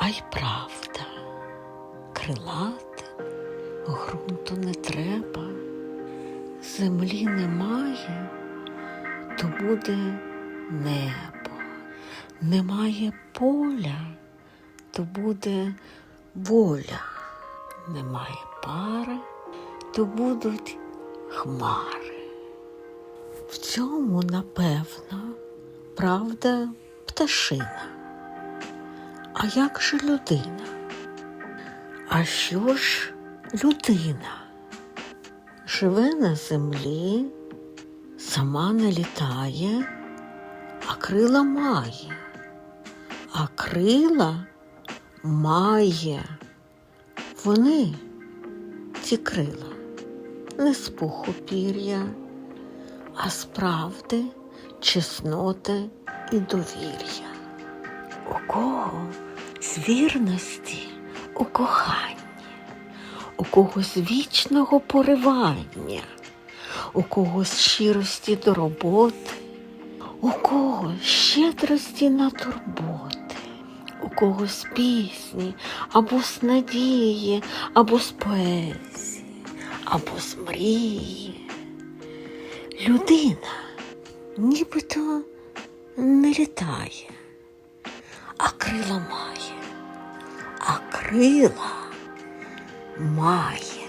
А й правда, крилати грунту не треба, землі немає, то буде небо, немає поля, то буде воля, немає пари, то будуть хмари. В цьому, напевно, правда пташина. А як же людина? А що ж людина? Живе на землі, сама не літає, а крила має, а крила має. Вони, ці крила, не з пуху пір'я, а з правди, чесноти і довір'я. У кого з вірності у коханні, у когось вічного поривання, у когось щирості до роботи, у когось щедрості на турботи, у когось пісні або з надії, або з поезії, або з мрії. Людина нібито не літає, а крила має, крила має.